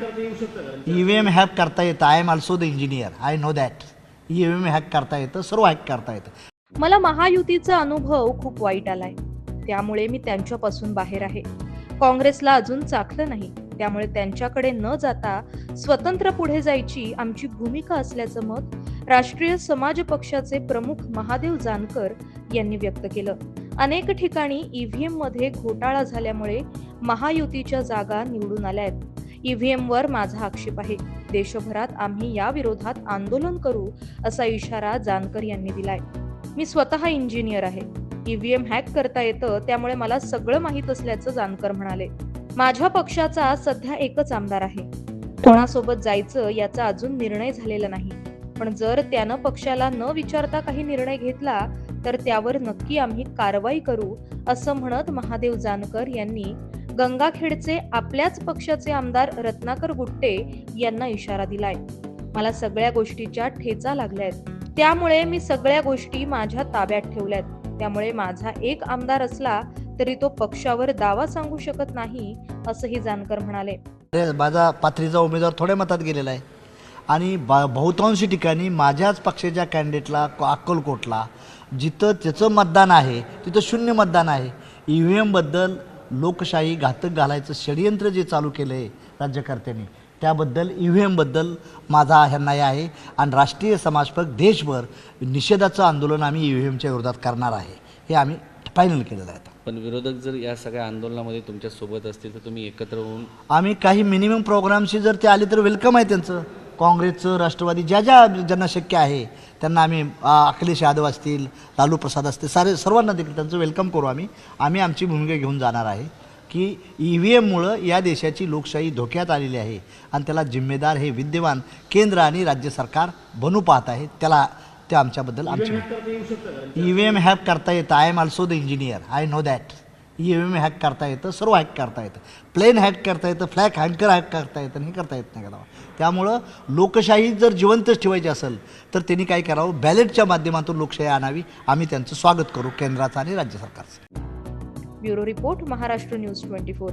करता येऊ शकतं का? ई व्ही एम हॅक करता येतं. I am also the engineer I know that E V M hack करता येतं. सर्व हॅक करता येतं. मला महायुतीचा अनुभव खूप वाईट आलाय. त्यामुळे मी त्यांच्यापासून बाहेर आहे. काँग्रेसला अजून चाखलं नाही. त्यामुळे त्यांच्याकडे न जाता स्वतंत्र पुढे जायची आमची भूमिका असल्याचं मत राष्ट्रीय समाज पक्षाचे प्रमुख महादेव जानकर यांनी व्यक्त केलं. अनेक ठिकाणी ईव्हीएममध्ये घोटाळा झाल्यामुळे महायुतीच्या जागा निवडून आल्या आहेत. ईव्हीएम वर माझा आक्षेप आहे. देशभरात आम्ही या विरोधात आंदोलन करू असा इशारा जानकर यांनी दिलाय. मी स्वतः इंजिनियर आहे. ईव्हीएम हॅक करता येतं त्यामुळे मला सगळं माहीत असल्याचं जानकर म्हणाले. माझ्या पक्षाचा सध्या एकच आमदार आहे. कोणासोबत जायचं याचा अजून निर्णय झालेला नाही. पण जर त्यानं पक्षाला न विचारता काही निर्णय घेतला तर त्यावर नक्की आम्ही कारवाई करू असं म्हणत महादेव जानकर यांनी गंगाखेडचे आपल्याच पक्षाचे आमदार रत्नाकर गुट्टे यांना इशारा दिलाय. मला सगळ्या गोष्टीच्या ठेचा लागल्यात. त्यामुळे मी सगळ्या गोष्टी माझ्या ताब्यात ठेवल्यात. त्यामुळे माझा एक आमदार असला तरी तो पक्षावर दावा सांगू शकत नाही असंही जानकर म्हणाले. माझा पाथरीचा उमेदवार थोड्या मतात गेलेला आहे. आणि बा बहुतांशी ठिकाणी माझ्याच पक्षाच्या कॅन्डिडेटला अक्कलकोटला जिथं त्याचं मतदान आहे तिथं शून्य मतदान आहे. ई व्ही एमबद्दल लोकशाही घातक घालायचं षडयंत्र जे चालू केलं आहे राज्यकर्त्यांनी त्याबद्दल ई व्ही एमबद्दल माझा ह्यांना हे आहे आणि राष्ट्रीय समाजपक देशभर निषेधाचं आंदोलन आम्ही ई व्ही एमच्या विरोधात करणार आहे. हे आम्ही फायनल केलेलं आहे पण विरोधक जर या सगळ्या आंदोलनामध्ये तुमच्यासोबत असतील तर तुम्ही एकत्र होऊन आम्ही काही मिनिमम प्रोग्रामशी जर ते आले तर वेलकम आहे त्यांचं. काँग्रेसचं राष्ट्रवादी ज्या ज्या ज्यांना शक्य आहे त्यांना आम्ही अखिलेश यादव असतील लालू प्रसाद असतील सारे सर्वांना देखील त्यांचं वेलकम करू आम्ही. आम्ही आमची भूमिका घेऊन जाणार आहे की ई व्ही एममुळं या देशाची लोकशाही धोक्यात आलेली आहे आणि त्याला जिम्मेदार हे विद्यमान केंद्र आणि राज्य सरकार बनू पाहत आहे. त्याला ते आमच्याबद्दल आमची करता येऊ शकतं. का ई व्ही एम हॅक करता येतं. I am also the engineer I know that E M M hack करता येतं सर्व हॅक करता येतं. प्लेन हॅक करता येतं फ्लॅक हँकर हॅक करता येतं हे करता येत नाही का त्यामुळं लोकशाही जर जिवंतच ठेवायची असेल तर त्यांनी काय करावं? बॅलेटच्या माध्यमातून लोकशाही आणावी. आम्ही त्यांचं स्वागत करू केंद्राचं आणि राज्य सरकारचं. Bureau report Maharashtra news twenty four.